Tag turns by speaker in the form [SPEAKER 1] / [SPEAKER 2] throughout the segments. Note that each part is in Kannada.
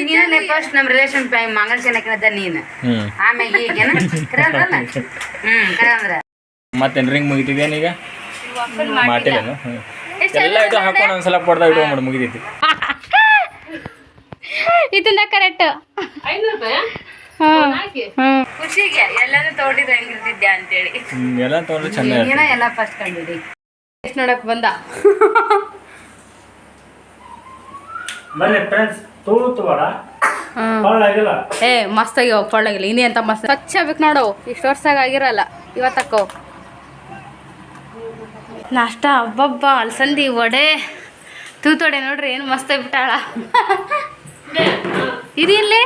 [SPEAKER 1] ನೀನೇ ಫಸ್ಟ್ ನಮ್ಮ ರಿಲೇಷನ್ ಮಂಗಲ್ ಚೆನ್ನಕಿನದ ನೀನು.
[SPEAKER 2] ಹ್ಞೂ
[SPEAKER 1] ಆಮ್ಯಾಗ ಈಗೇನ? ಕರೆ ಅಂದ್ರಲ್ಲ ಹ್ಮ್ ಕರೆ ಅಂದ್ರ
[SPEAKER 2] ಮತ್ತೇನು ರಿಂಗ್ ಮಾಡಿಲ್ಲನು ಹ್ಞೂ ಎಲ್ಲ ಹಾಕೊಂಡು ಒಂದ್ಸಲ ಮುಗಿತೈತಿ
[SPEAKER 3] ಇದನ್ನ ಕರೆಕ್ಟ್
[SPEAKER 1] ಖುಷಿಗೆ ಎಲ್ಲಾನು ತೋಟಿದ್ ಹೆಂಗಿರ್ತಿದ್ದೆ ಅಂತೇಳಿ.
[SPEAKER 2] ಎಲ್ಲ
[SPEAKER 1] ಚೆನ್ನಾಗಿ ಎಲ್ಲ ಫಸ್ಟ್ ಕಂಡಿಡಿ.
[SPEAKER 3] ಎಷ್ಟು ನೋಡಕ್ ಬಂದ?
[SPEAKER 4] ಬನ್ನಿ ಫ್ರೆಂಡ್ಸ್
[SPEAKER 3] ಏ ಮಸ್ತ್ ಆಗ್ಯಾವ ಪಳ್ಳಾಗಿಲ್ಲ ಇನ್ನೇ ಅಂತ ಮಸ್ತ್ ಸ್ವಚ್ಛ ಆಗ್ಬೇಕು ನೋಡು. ಇಷ್ಟು ವರ್ಷದಾಗ ಆಗಿರಲ್ಲ. ಇವತ್ತಕ್ಕೋ. ನಾಷ್ಟ ಹಬ್ಬಬ್ಬ ಅಲ್ಸಂದಿ ವಡೆ. ತೂತೊಡೆ ನೋಡ್ರಿ ಏನು ಮಸ್ತ್ ಆಗ್ಬಿಟ್ಟಾಳ. ಇದಿಲ್ಲಿ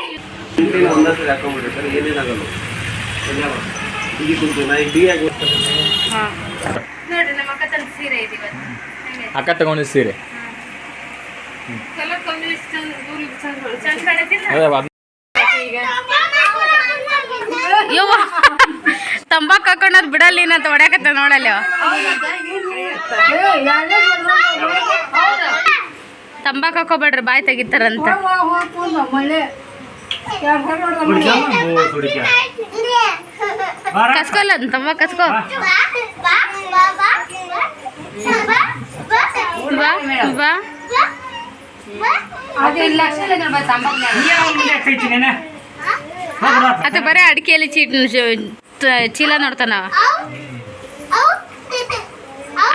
[SPEAKER 1] ಅಕ್ಕ ತಂದ ಸೀರೆ
[SPEAKER 3] ತಂಬಾಕ್ ಹಾಕೊಂಡ್ ಬಿಡಲ್ಲ ಅಂತ ಹೊಡ್ಯಾಕತ್ತ ನೋಡಲ್ಲ ತಂಬಾಕ್ ಹಾಕೋಬೇಡ್ರಿ ಬಾಯಿ ತೆಗಿತಾರಂತ ಕಸ್ಕೊಲ್ಲ ತಂಬಾಕ್ ಕಸ್ಕೋ ಬಾ ಬಾ
[SPEAKER 1] ಅದು
[SPEAKER 3] ಬರೀ ಅಡಿಕೆಯಲ್ಲಿ ಚೀಟ್ ಚೀಲ ನೋಡ್ತಾನ.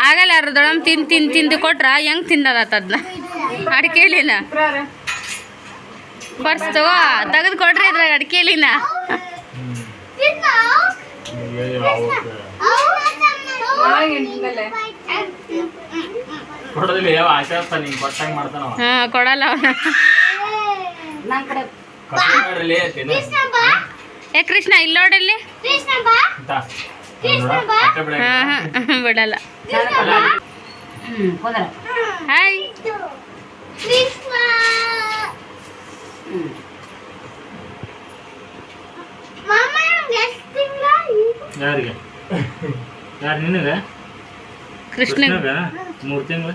[SPEAKER 3] ಆಗಲ್ಲ ಯಾರು ದೊಡಮ್ ತಿನ್ ತಿನ್ ತಿಂದು ಕೊಟ್ರ ಹೆಂಗ್ ತಿಂದದ ಅದನ್ನ ಅಡಿಕೆಲಿನ ಪರ್ಸ್ ತಗೋ ತೆಗೆದು ಕೊಡ್ರಿ ಇದ್ರಾಗ ಅಡಿಕೆಲಿನ
[SPEAKER 2] ಕೊಡೋದಿಲ್ಲ ಯಾವ ಆಚಾರ್ಸ್ತಾನೆ ನೀನು ಕೊಟ್ಟಂಗೆ ಮಾಡ್ತಾನವ
[SPEAKER 3] ಹಾ ಕೊಡಲ್ಲ ಅವನ.
[SPEAKER 1] ನನ್ ಕಡೆ
[SPEAKER 2] ಕಸ್ಟಮರ್ಲಿ ತಿನ್ನ.
[SPEAKER 3] ಏ ಕೃಷ್ಣ ಇಲ್ಲ ನೋಡಲ್ಲಿ
[SPEAKER 2] ಅಂತ ನೋಡ ಅಕ್ಕ ಬಿಡ
[SPEAKER 3] ಹಾ ಹಾ ಬಿಡಲ್ಲ.
[SPEAKER 1] ಹ್ಮ್ ಹೋದ್ರ
[SPEAKER 3] ಹಾಯ್.
[SPEAKER 4] ಯಾರಿಗೆ? ಯಾರು ನಿನಗೆ?
[SPEAKER 3] ಕೃಷ್ಣ
[SPEAKER 4] ಕೃಷ್ಣಗ? ಮೂರು ತಿಂಗಳು?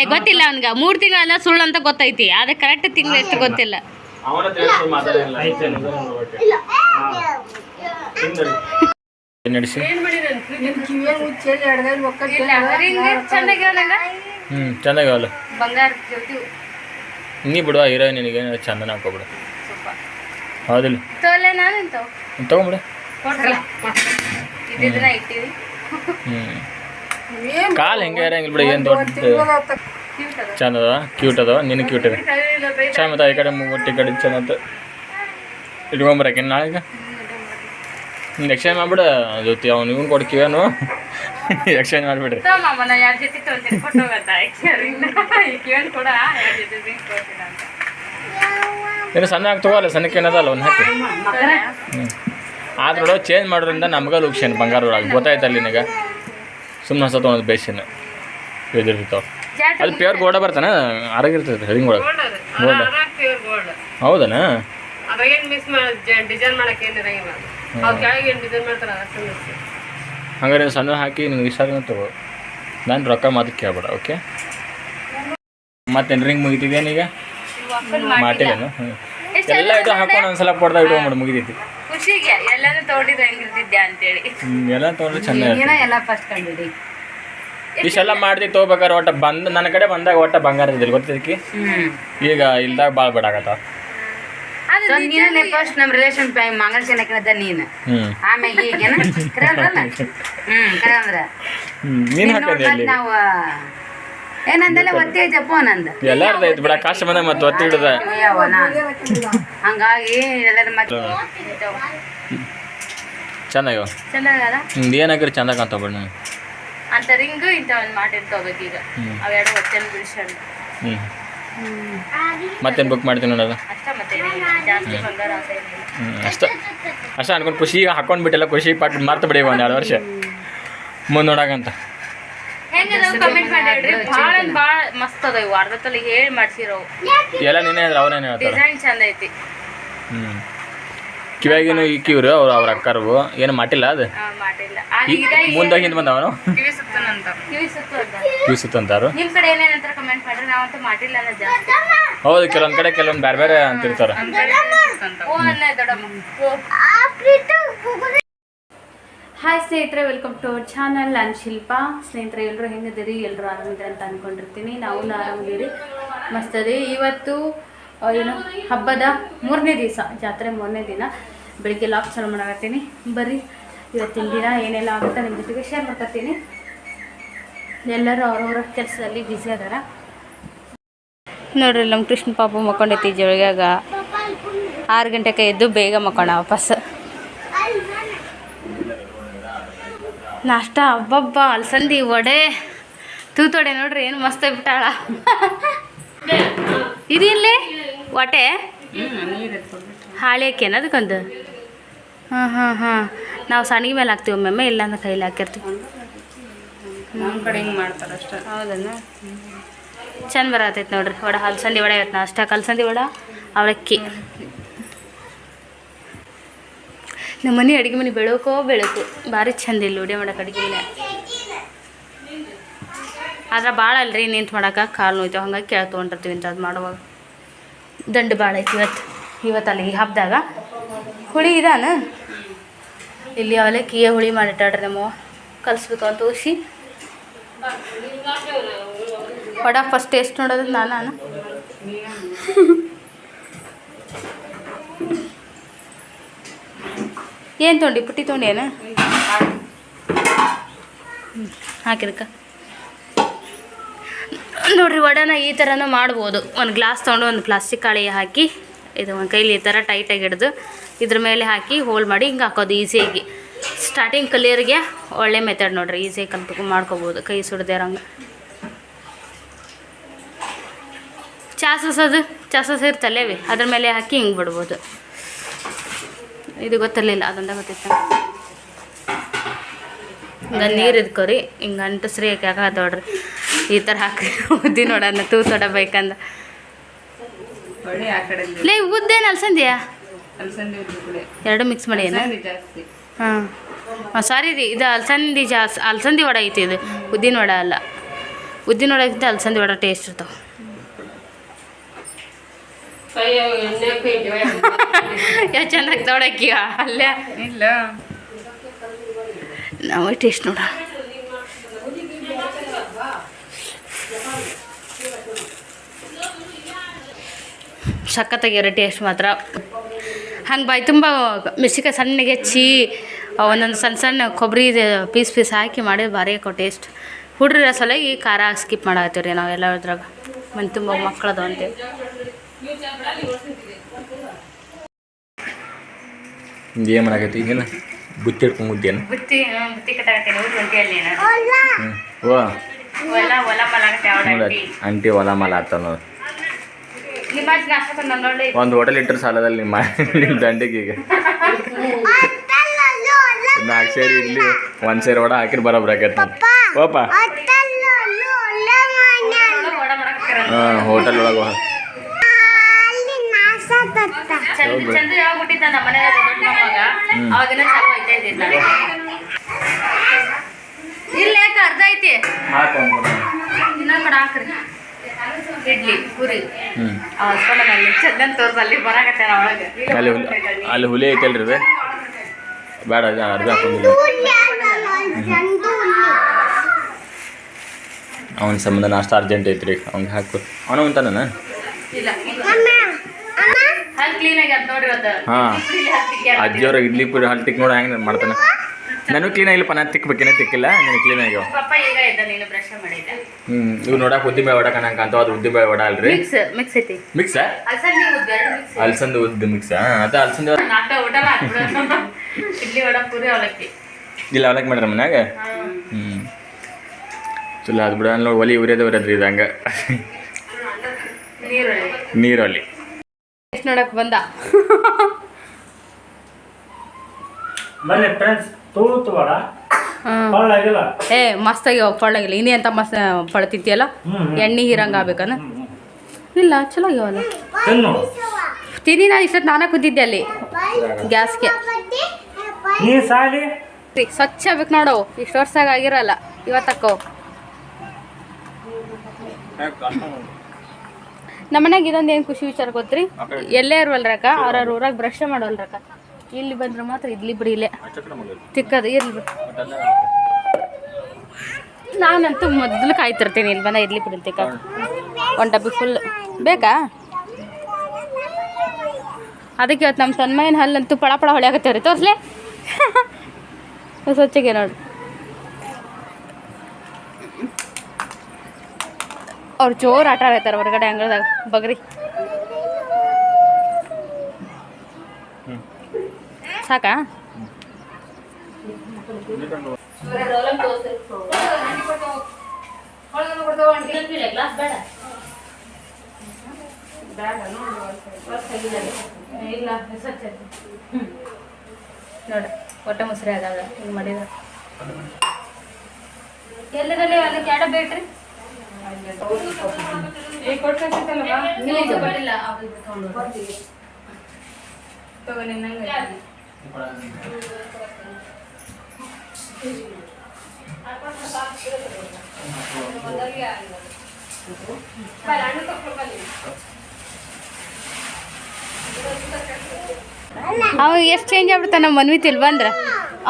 [SPEAKER 3] ಏ ಗೊತ್ತಿಲ್ಲ ಅವನ್ಗ. ಮೂರ್ ತಿಂಗಳ ಸುಳ್ಳು ಅಂತ ಗೊತ್ತೈತಿ. ಆದ್ರೆ ಕರೆಕ್ಟ್ ತಿಂಗಳು ಎಷ್ಟು ಗೊತ್ತಿಲ್ಲ.
[SPEAKER 2] ನಡೆಸಿ? ಹ್ಞೂ ನೀ ಬಿಡುವ ಹೀರೋ ನಿನಗೆ ಚಂದನ ಹಾಕೋಬಿಡು. ಹೌದಿಲ್ಲ.
[SPEAKER 1] ತೋಲೆ ನಾನು ಇಂತವ್
[SPEAKER 2] ತಗೊಂಬಿಡು.
[SPEAKER 1] ಇದ್ದಿದ್ದನ್ನ ಇಟ್ಟಿವಿ.
[SPEAKER 2] ಹ್ಞೂ ಕಾಲು ಹೆಂಗೆ ಇರಂಗಿಲ್ಲ ಬಿಡು ಏನು ದೊಡ್ಡ ಚಂದ ಅದ ಕ್ಯೂಟ್ ಅದ ನಿನ್ನ ಕ್ಯೂಟ್ ಅದ ಚಂದ ಮತ್ತೆ ಈ ಕಡೆ ಮುಟ್ಟಿ ಈ ಕಡೆ ಚಂದ ಅಂತ ಇಟ್ಕೊಂಬರಕ್ಕೆ ನಾಳೆಗೆ? ನೀನು ಎಕ್ಸ್ಚೇಂಜ್ ಮಾಡ್ಬಿಡ ಜೊತೆ ಅವ್ನು ಇವ್ನು ಕೊಡ್ತೀವೇನು ಎಕ್ಸ್ಚೇಂಜ್ ಮಾಡಿಬಿಡ್ರಿ.
[SPEAKER 1] ಜೊತೆ ತೊಗೊಂತೀನಿ ಕೊಟ್ಟು ಹೋಗತ್ತ ಕೇಳಿ ಕೂಡ ಎರಡು ಜೊತೆ ರಿಂಗ್ ಕೊಡ್ತೀನಿ ಅಂತ
[SPEAKER 2] ಏನು ಸಣ್ಣ ಹಾಕಿ ತಗೋಲ್ಲ ಸಣ್ಣಕ್ಕೆ ಏನದಲ್ಲ ಒಂದು ಹಾಕಿ. ಹ್ಞೂ ಆದ್ರೆ ನೋಡೋ ಚೇಂಜ್ ಮಾಡೋದ್ರಿಂದ ನಮ್ಗೆ ಲುಕ್ಷನ್ ಬಂಗಾರದೊಳಗೆ. ಗೊತ್ತಾಯ್ತಲ್ಲ ನಿನಗೆ? ಸುಮ್ಮನೆ ಹೊಸ ತೊಗೊಂಡು ಬೇಸಿನ ಇದಿರ್ತಾವೆ ಅಲ್ಲಿ ಪ್ಯೂರ್ ಗೋಡ ಬರ್ತಾನೆ? ಆರಾಗಿರ್ತೈತೆ ರಿಂಗ್ ಒಳಗೆ. ಗೋಲ್ಡ್
[SPEAKER 1] ಗೋಲ್ಡ್
[SPEAKER 2] ಹೌದನಾ? ಹಂಗಾರೆ ಸಣ್ಣ ಹಾಕಿ ನಿಮ್ಗೆ ಇಷ್ಟ ತಗೋ. ನಾನು ರೊಕ್ಕ ಮಾತು ಕೇಳ್ಬೇಡ ಓಕೆ ಮತ್ತೆ ರಿಂಗ್ ಮುಗಿತಿದೇನೀಗ ಎಲ್ಲ ಹಾಕೊಂಡು ಒಂದ್ಸಲ ಇಟ್ಕೊಂಬಿಡು ಮುಗಿತೈತಿ
[SPEAKER 1] ಖುಷಿಗೆ ಎಲ್ಲಾನು ಅಂತೇಳಿ.
[SPEAKER 2] ಎಲ್ಲ ತೊಗೊಂಡ್ರೆ ಚಂದ ಇರ್ತೈತಿ.
[SPEAKER 1] ನೀನ ಎಲ್ಲ ಫಸ್ಟ್ ಕಂಡಿಡಿ
[SPEAKER 2] ಇಷ್ಟೆಲ್ಲ ಮಾಡ್ದಿ ತೊಗೋಬೇಕಾದ್ರೆ ಒಟ್ಟ ಬಂದು ನನ್ನ ಕಡೆ ಬಂದಾಗ ಒಟ್ಟ ಬಂಗಾರ ಇದ್ದಿಲ್ಲ ಗೊತ್ತಿದ್ದಕ್ಕೆ?
[SPEAKER 1] ಹ್ಮ್.
[SPEAKER 2] ಈಗ ಇಲ್ದಾಗ ಭಾಳ
[SPEAKER 1] ಸೊ ನೀನೇ ಫಸ್ಟ್ ನಮ್ಮ ರಿಲೇಷನ್ ಚೆನ್ನಕಿನದ ನೀನು. ಆಮ್ಯಾಗ ಈಗೇನ? ಕರೆ ಅಂದ್ರಲ್ಲ? ಹ್ಮ್ ಕರೆ ಅಂದ್ರ.
[SPEAKER 2] ಹ್ಞೂ ನೀನು ಹಾಕೋದು ಎಲ್ಲಿ?
[SPEAKER 1] ನಾವು ಏನಂದಲ್ಲ ಒತ್ತೆ ಐತೆ ಫೋನ್ ಅಂದ
[SPEAKER 2] ಎಲ್ಲಾರ್ದು ಐತಿ ಬಿಡ ಕಷ್ಟ ಮತ್ತೆ ಒತ್ತಿ ಹಿಡ್ದ.
[SPEAKER 1] ಹಂಗಾಗಿ ಎಲ್ಲರ ಮತ್ತೆ
[SPEAKER 2] ಚಂದ ಕಾಣ್ತಾವ
[SPEAKER 1] ಅಂತ ರಿಂಗ್ ಇಂತ ಒಂದು ಮಾಡಿರ್ತೋಗ್ಬೇಕು ಈಗ ಅವೆರಡು ಒತ್ತೇನು ಬಿಡಿಸ್ಕೊಂಡು
[SPEAKER 2] ಹ್ಞೂ ಮತ್ತೇನು ಬುಕ್ ಮಾಡ್ತೀನಿ ನೋಡೋದು
[SPEAKER 1] ಅಷ್ಟ
[SPEAKER 2] ಅಷ್ಟ ಅಷ್ಟ ಅನ್ಕೊಂಡು ಖುಷಿ ಹಾಕೊಂಡು ಬಿಟ್ಟಿಲ್ಲ ಖುಷಿ ಪಟ್ಟು ಮರ್ತು ಬಿಡಿ ಒಂದು ಎರಡು ವರ್ಷ. ಮುಂದೆ ನೋಡಕಂತ.
[SPEAKER 1] ಹೆಂಗ ಕಮೆಂಟ್ ಮಾಡಿ ಹೇಳ್ರಿ ಭಾಳ ಭಾಳ ಮಸ್ತ್ ಅದ ಇವು ಅರ್ಧ ತಲೆ ಹೇಳಿ ಮಾಡ್ಸಿರೋ
[SPEAKER 2] ಎಲ್ಲ ನೀನೇ ಹೇಳಿದ್ರೆ ಅವ್ರೇನು ಹೇಳ್ತಾರೆ
[SPEAKER 1] ಡಿಸೈನ್ ಚಂದ ಐತಿ
[SPEAKER 2] ಹ್ಞೂ ಕಿವ್ಯಾಗೇನು ಇಕ್ಕಿವ್ರು ಅವ್ರು ಅವ್ರ ಅಕ್ಕರ್ವು ಏನು ಮಾಡಿಲ್ಲ ಅದು
[SPEAKER 3] ಆ, ಮಾಡಿಲ್ಲ ಆ,
[SPEAKER 2] ಮುಂದೆ ಹಿಂದೆ ಬಂದವನು
[SPEAKER 3] ಕಿವಿ ಸುತ್ತನಂತ ಕಿವಿ ಸುತ್ತು ಅಂತ
[SPEAKER 2] ಕಿವಿ ಸುತ್ತಂತಾರು
[SPEAKER 3] ನಿಮ್ ಕಡೆ ಏನೇನಂತ ಕಮೆಂಟ್ ಮಾಡ್ರಿ ನಾವಂತೂ ಮಾಡಿಲ್ಲ ಅನ್ನೋದು ಜಾಸ್ತಿ
[SPEAKER 2] ಹೌದು ಕೆಲವೊಂದು ಕಡೆ ಕೆಲವೊಂದು ಬೇರೆ ಬೇರೆ ಅಂತಿರ್ತಾರೆ
[SPEAKER 3] ನಮ್ ಕಡೆ ಕಿವಿ ಸುತ್ತು ಅಂತ. ಓ ಅನ್ನ ದೊಡ್ಡಮ್ಮ ಓ ಹಾಯ್ ಸ್ನೇಹಿತರೆ ವೆಲ್ಕಮ್ ಟು ಅವರ್ ಚಾನಲ್ ನಾನು ಶಿಲ್ಪಾ ಸ್ನೇಹಿತರೆ ಎಲ್ಲರೂ ಹೆಂಗಿದ್ದೀರಿ? ಎಲ್ಲರೂ ಆರಾಮಿದ್ದೀರಿ ಅಂತ ಅಂದ್ಕೊಂಡಿರ್ತೀನಿ ನಾವು ಆರಾಮಿದ್ದೀರಿ. ಮಸ್ತ್ ಅದೇ ಇವತ್ತು ಏನು, ಹಬ್ಬದ ಮೂರನೇ ದಿವಸ, ಜಾತ್ರೆ ಮೂರನೇ ದಿನ. ಬೆಳಿಗ್ಗೆ ಲಾಕ್ ಚಾಲು ಮಾಡಾಕತ್ತೀನಿ. ಬರ್ರಿ, ಇವತ್ತಿನ ದಿನ ಏನೆಲ್ಲ ಆಗುತ್ತೆ ನಿಮ್ಮ ಜೊತೆಗೆ ಶೇರ್ ಮಾಡ್ಕೊತೀನಿ ಎಲ್ಲರೂ ಅವ್ರವ್ರ ಕೆಲಸದಲ್ಲಿ ಬ್ಯುಸಿ ಅದಾರ. ನೋಡ್ರಿ, ನಮ್ಮ ಕೃಷ್ಣ ಪಾಪು ಮಕ್ಕೊಂಡೈತಿ ಜೊಳಗಾಗ. ಆರು ಗಂಟೆಗೆ ಎದ್ದು ಬೇಗ ಮಕ್ಕೊಂಡ ವಾಪಸ್. ನಾಷ್ಟ ಹಬ್ಬಬ್ಬ ಅಲ್ಸಂದಿ ವಡೆ. ತೂತೊಡೆ ನೋಡ್ರಿ ಏನು ಮಸ್ತ್ ಬಿಟ್ಟಾಳ ಇದು ಇಲ್ಲಿ ಒಟೆ ಹಾಳೇಕೇನ ಅದಕ್ಕೊಂದು ಹಾಂ ಹಾಂ ಹಾಂ. ನಾವು ಸಣ್ಣಗೆ ಮೇಲೆ ಹಾಕ್ತೀವಿ ಒಮ್ಮೆಮ್ಮೆ ಇಲ್ಲ ಅಂದ್ರೆ ಕೈಲಿ ಹಾಕಿರ್ತೀವಿ.
[SPEAKER 1] ನಮ್ಮ ಕಡೆ ಹಿಂಗೆ ಮಾಡ್ತಾರೆ ಅಷ್ಟೇ.
[SPEAKER 3] ಹೌದನ್ನ ಚಂದ ಬರತೈತೆ ನೋಡ್ರಿ ವಡೆ ಅಲ್ಸಂದಿ ವಡೆ ಇವತ್ತು ನಾಷ್ಟ. ಕಲ್ಸಂದಿ ವಡ ಅವಲಕ್ಕಿ. ನಮ್ಮ ಮನೆ ಅಡುಗೆ ಮನೆ ಬೆಳಕೋ ಬೆಳಕು. ಭಾರಿ ಚಂದ ಇಲ್ಲ ಉಡಿ ಮಾಡಕ್ಕೆ ಅಡುಗೆ ಮನೆ. ಆದ್ರೆ ಭಾಳ ಅಲ್ರಿ ನಿಂತು ಮಾಡಕ್ಕೆ ಕಾಲು ನೋಯ್ತು ಹಂಗಾಗಿ ಕೇಳ ತೊಗೊಂಡಿರ್ತೀವಿ ಅದು ಮಾಡುವಾಗ. ದಂಡು ಭಾಳ ಐತಿ ಇವತ್ತು ಇವತ್ತಲ್ಲಿ ಈ ಹಬ್ಬದಾಗ ಹುಳಿ ಇದಾನ? ಇಲ್ಲಿ ಅವಲಕ್ಕಿಗೆ ಹುಳಿ ಮಾಡಿಟ್ಟಾಡ್ರಿ ನಮ್ಮ ಕಲಿಸ್ಬೇಕು ಅಂತ ಉಸಿ. ವಡ ಫಸ್ಟ್ ಟೇಸ್ಟ್ ನೋಡೋದು ನಾನು. ಏನು ತೊಗೊಂಡಿ? ಪುಟ್ಟಿ ತೊಗೊಂಡಿ ಏನು ಹಾಕಿದಕ್ಕ ನೋಡ್ರಿ, ವಡನ ಈ ಥರನೂ ಮಾಡ್ಬೋದು. ಒಂದು ಗ್ಲಾಸ್ ತೊಗೊಂಡು ಒಂದು ಪ್ಲಾಸ್ಟಿಕ್ ಕಾಳಿ ಹಾಕಿ, ಇದು ಒಂದು ಕೈಲಿ ಈ ಥರ ಟೈಟಾಗಿ ಹಿಡ್ದು, ಇದ್ರ ಮೇಲೆ ಹಾಕಿ ಹೋಲ್ ಮಾಡಿ ಹಿಂಗೆ ಹಾಕೋದು ಈಸಿಯಾಗಿ ಸ್ಟಾರ್ಟಿಂಗ್ ಕಲಿಯರಿಗೆ ಒಳ್ಳೆ ಮೆಥಡ್ ನೋಡ್ರಿ ಈಸಿಯಾಗಿ ಕಲ್ತು ಮಾಡ್ಕೋಬೋದು, ಕೈ ಸುಡದೆ ಇರೋಂಗೆ. ಚಾ ಅದು ಚಾ ಸೋಸ ಇರ್ತಲ್ಲೇವಿ ಅದ್ರ ಮೇಲೆ ಹಾಕಿ ಹಿಂಗೆ ಬಿಡ್ಬೋದು. ಇದು ಗೊತ್ತಿರಲಿಲ್ಲ ಅದೊಂದ ಗೊತ್ತಿತ್ತು. ಹಿಂಗೆ ನೀರು ಇದ್ಕೋರಿ ಹಿಂಗೆ ಅಂಟಸ್ರಿ ಯಾಕೆ ನೋಡ್ರಿ. ಈ ಥರ ಹಾಕಿ ಉದ್ದಿ ನೋಡೋಣ ತೂ ತೊಡ ಬೇಕಂದ
[SPEAKER 1] ಬಳಿ ಆ ಕಡೆ
[SPEAKER 3] ಲೇ ಉದ್ದೇನು ಅಲ್ಸಂದಿಯಾ?
[SPEAKER 1] ಅಲಸಂದಿ
[SPEAKER 3] ಎರಡು ಮಿಕ್ಸ್ ಮಾಡಿ ಏನು?
[SPEAKER 1] ಜಾಸ್ತಿ.
[SPEAKER 3] ಹಾಂ. ಸಾರಿ ರೀ ಇದು ಅಲ್ಸಂದಿ ಜಾಸ್ ಅಲ್ಸಂದಿ ವಡ ಐತಿ ಇದು. ಉದ್ದಿನ ವಡ ಅಲ್ಲ. ಉದ್ದಿನ ವಡಕ್ಕಿಂತ ಅಲ್ಸಂದಿ ವಡ ಟೇಸ್ಟ್ ಇರ್ತಾವೆ. ಯಾವ ಚೆನ್ನಾಗಿ ತೊಡಕಿಯ ಅಲ್ಲೇ?
[SPEAKER 1] ಇಲ್ಲ.
[SPEAKER 3] ನಾವು ಟೇಸ್ಟ್ ನೋಡ ಸಖತ್ತಾಗ್ಯಾರ ಟೇಸ್ಟ್ ಮಾತ್ರ. ಹಂಗೆ ಬಾಯಿ ತುಂಬ ಮಿಸಿಕ ಸಣ್ಣಗೆ ಹೆಚ್ಚಿ ಒಂದೊಂದು ಸಣ್ಣ ಸಣ್ಣ ಕೊಬ್ಬರಿ ಪೀಸ್ ಪೀಸ್ ಹಾಕಿ ಮಾಡಿದ್ರೆ ಭಾರಿ ಕೊ ಟೇಸ್ಟ್. ಹುಡ್ರ ಸಲಗಿ ಖಾರ ಸ್ಕಿಪ್ ಮಾಡತ್ತೀವಿ ರೀ ಎಲ್ಲ ಇದ್ರಾಗ ಮನೆ ತುಂಬ ಮಕ್ಕಳದು ಅಂತೇಳಿ
[SPEAKER 2] ಏನು ಮಾಡಾಕೈತಿ ಈಗೇನು ಬುತ್ತಿ ಹಿಡ್ಕೊಂಡು ಮುದ್ದೇನು
[SPEAKER 3] ಬುತ್ತಿ ಬುತ್ತಿ ಕಟ್ಟಾಕತ್ತೀನಿ ಊರು ಬಂದಿಯಲ್ಲಿ
[SPEAKER 2] ಅಲ್ಲಿ ಓ
[SPEAKER 3] ಹೊಲ ಹೊಲ ಮಲಾಗತ್ತೆ
[SPEAKER 2] ನೋಡಿ ಅಂಟಿ ಹೊಲ ಮಲ ನೋಡಿ.
[SPEAKER 3] ನೋಡಿ
[SPEAKER 2] ಒಂದು ಹೋಟೆಲ್ ಇಟ್ಟರೆ ಸಾಲದಲ್ಲಿ ನಿಮ್ಮ ನಿಮ್ಮ ದಂಡಿಗೆ ಈಗ. ನಾಲ್ಕು ಸೇರಿ ಇಡ್ಲಿ ಒಂದು ಸೇರಿ ಒಡ ಹಾಕಿರಿ ಬರೋಬ್ರ ಆಕೈತೆ ನೋಡಿ. ಓಪ ಹಾಂ ಹೋಟೆಲ್ ಒಳಗೆ
[SPEAKER 3] ಚಂದ ಚಂದ್ರ ಯಾವಾಗ ಹುಟ್ಟಿದ್ದ ನಮ್ಮ ಮನೆ ದೊಡ್ಡ ಮಗ. ಅವಾಗಿನ ಚಾಲು ಐತೆ ಇದ್ದಿದ್ದ ಇಲ್ಲ ಯಾಕೆ ಅರ್ಧ ಐತಿ ಇನ್ನೊಂದು ಕಡೆ ಹಾಕ್ರಿ. ಇಡ್ಲಿ ಪೂರಿ.
[SPEAKER 2] ಹ್ಞೂ
[SPEAKER 3] ಹಸ್ಕೊಂಡ ಅಲ್ಲಿ ಚಂದನ್ ತೋರ್ಸ ಅಲ್ಲಿ ಬರಾಕತ್ತೆ ಒಳಗೆ.
[SPEAKER 2] ಅಲ್ಲಿ ಹುಲಿ ಐತಲ್ರಿ ಬೇಡ ಅರ್ಧ ಹಾಕೊಂಡಿಲ್ಲ ಅವನ ಸಂಬಂಧ ನಾಷ್ಟ ಅರ್ಜೆಂಟ್ ಐತ್ರಿ ಅವ್ನಿಗೆ ಹಾಕು. ಅವನ ಉಂತಾನ
[SPEAKER 3] ಇಲ್ಲ ಹಲ್ ಕ್ಲೀನ್ ಆಗಿ ಅದ್ ನೋಡ್ರಿ ಅದು
[SPEAKER 2] ಹಾಂ. ಅಜ್ಜಿಯವ್ರ ಇಡ್ಲಿ ಪುರಿ ಹಲ್ ತಿಕ್ ನೋಡಿ ಹೆಂಗೆ ಮಾಡ್ತಾನೆ. ನನಗೆ ಕ್ಲೀನ್ ಆಗಿಲ್ಲಪ್ಪ ನಾನು ತಿಕ್ಬೇಕೇನೆ ತಿಕ್ಕಿಲ್ಲ ನನಗೆ ಕ್ಲೀನ್ ಆಗ್ಯಾವ
[SPEAKER 3] ಪಪ್ಪ ಈಗ ಇದ್ದ ನೀನು ಬ್ರಷ್ ಮಾಡಿದ್ದೆ.
[SPEAKER 2] ಹ್ಞೂ ಇವು ನೋಡಕ್ಕೆ ಉದ್ದಿನ ವಡ ಕಣಂಕ ಅಂತ ಅದು ಉದ್ದಿನ ಬೇಳೆ ವಡ ಅಲ್ರಿ?
[SPEAKER 3] ಮಿಕ್ಸ್ ಮಿಕ್ಸ್ ಐತಿ.
[SPEAKER 2] ಮಿಕ್ಸ
[SPEAKER 3] ಅಲ್ಸಂದಿ ಉದ್ದು ಮಿಕ್ಸ್
[SPEAKER 2] ಉದ್ದು ಅದು ಅಲ್ಸಂದು
[SPEAKER 3] ನಾಟ ಇಡ್ಲಿ ವಡ ಪುರಿ ಅವಲಕ್ಕಿ.
[SPEAKER 2] ಇಲ್ಲ ಅವಲಕ್ಕಿ ಮಾಡ್ರ ಮನ್ಯಾಗ? ಹ್ಞೂ ಚಲೋ ಅದು ಬಿಡ ನೋಡಿ ಒಲಿ ಉರಿಯೋದು ಉರಿಯೋದ್ರಿ ಇದು ಹಂಗೆ
[SPEAKER 3] ನೀರುಳ್ಳಿ. ಎಷ್ಟು ನೋಡಕ್ ಬಂದ.
[SPEAKER 4] ಬನ್ನಿ ಫ್ರೆಂಡ್ಸ್ ತೂತು ವಡ
[SPEAKER 3] ಹ್ಮ್.
[SPEAKER 4] ಆಗಿಲ್ಲ
[SPEAKER 3] ಏ ಮಸ್ತಾಗಿ ಪಳ್ಳಾಗಿಲ್ಲ ಇನ್ನೇ ಅಂತ ಮಸ್ತ್ ಪಳ ತಿಂತಿಯಲ್ಲ
[SPEAKER 4] ಹ್ಮ್, ಹ್ಮ್.
[SPEAKER 3] ಎಣ್ಣೆ ಹೀರಂಗ ಆಗ್ಬೇಕನ? ಇಲ್ಲ ಚಲೋ ಆಗ್ಯಾವಲ್ಲ.
[SPEAKER 4] ತಿನ್ನು.
[SPEAKER 3] ತಿನ್ನಿ ನಾನು ಇಷ್ಟೊತ್ತು ನಾನೇ ಕೂತಿದ್ದೆ ಅಲ್ಲಿ. ಗ್ಯಾಸ್ಗೆ.
[SPEAKER 4] ನೀ ಸಾಲಿ?
[SPEAKER 3] ಸ್ವಚ್ಛ ಆಗ್ಬೇಕು ನೋಡು. ಇಷ್ಟು ವರ್ಷ ಆಗಿರಲ್ಲ. ಇವತ್ತಕ್ಕೋ. ನಮ್ಮ ಮನ್ಯಾಗ ಇದೊಂದು ಏನು ಖುಷಿ ವಿಚಾರ ಗೊತ್ತ್ರಿ? ಎಲ್ಲೇ ಇರುವಲ್ರಕ್ಕ ಅವ್ರ ಊರಾಗ ಬ್ರಷ್ ಮಾಡೋಲ್ರಕ್ಕ ಇಲ್ಲಿ ಬಂದ್ರೆ ಮಾತ್ರ ಇಡ್ಲಿ ಬಿಡಿ ಇಲ್ಲೇ. ತಿಕ್ಕದು ಇರ್ಲಿ ನಾನಂತೂ ಮೊದಲು ಕಾಯ್ತಿರ್ತೀನಿ ಇಲ್ಲಿ ಬಂದ ಇಡ್ಲಿ ಬಿಡಿ ತಿಕ್ಕ ಒಂದು ಡಬ್ಬಿ ಫುಲ್ ಬೇಕಾ? ಅದಕ್ಕೆ ಇವತ್ತು ನಮ್ಮ ಸನ್ಮಾಯಿನ ಹಲ್ಲಂತೂ ಪಳ ಪಳ ಹೊಳ್ಯಾಕತ್ತೇವ್ರಿ ತೋರಿಸ್ಲೇ? ಸ್ವಚ್ಛಗೆ ನೋಡಿ. ಅವ್ರು ಜೋರು ಆಟ ಆಡ್ತಾರೆ ಹೊರಗಡೆ ಅಂಗಳದಾಗ. ಬಗ್ರಿ. ಸಾಕಾ? ನೋಡ ಹೊಟ್ಟೆ ಮೊಸರು ಆದಾಗ ಹಿಂಗೆ ಮಾಡಿದ್ರೆ ಎಲ್ಲದಲ್ಲಿ ಅದಕ್ಕೆ ಎಡ ಬೇಕ್ರಿ ಅವ ಎಷ್ಟು ಚೇಂಜ್ ಆಗ್ಬಿಡ್ತಾನ ನಮ್ಮ ಮನ್ವಿತ್ ಇಲ್ಲಿ ಬಂದ್ರೆ?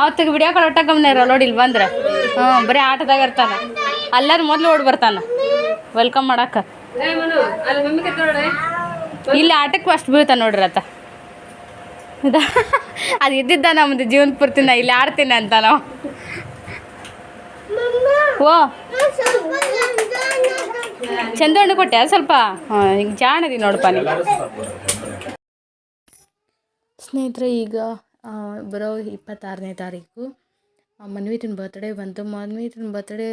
[SPEAKER 3] ಅವತ್ತಿಗೆ ವಿಡಿಯೋ ಕಾಲ್ ಗಮನ ಇರೋ ನೋಡಿ ಇಲ್ಲಿ ಬಂದ್ರೆ. ಹ್ಞೂ ಬರೀ ಆಟದಾಗ ಇರ್ತಾನ. ಅಲ್ಲಾರು ಮೊದ್ಲು ಓಡಿ ಬರ್ತಾನ. ವೆಲ್ಕಮ್ ಮಾಡಕ್ಕ. ಇಲ್ಲಿ ಆಟಕ್ಕೆ ಅಷ್ಟು ಬೀಳ್ತಾನೆ ನೋಡ್ರಿ ಆತ ಅದು ಇದ್ದಿದ್ದ ನಮ್ದು ಜೀವನ ಪೂರ್ತಿನ ಇಲ್ಲಿ ಆಡ್ತೀನಿ ಅಂತ ನಾವು. ಓ. ಚಂದ ಹಣ್ಣು ಕೊಟ್ಟೆ ಸ್ವಲ್ಪ ಹಿಂಗೆ ಈಗ ಜಾಣದಿ ನೋಡಪ್ಪ ನೀವು ಸ್ನೇಹಿತರೆ ಈಗ ಬರೋ ಇಪ್ಪತ್ತಾರನೇ ತಾರೀಕು. ಮನ್ವಿತನ ಬರ್ತ್ಡೇ ಬಂತು. ಮನ್ವಿತನ ಬರ್ತ್ಡೇ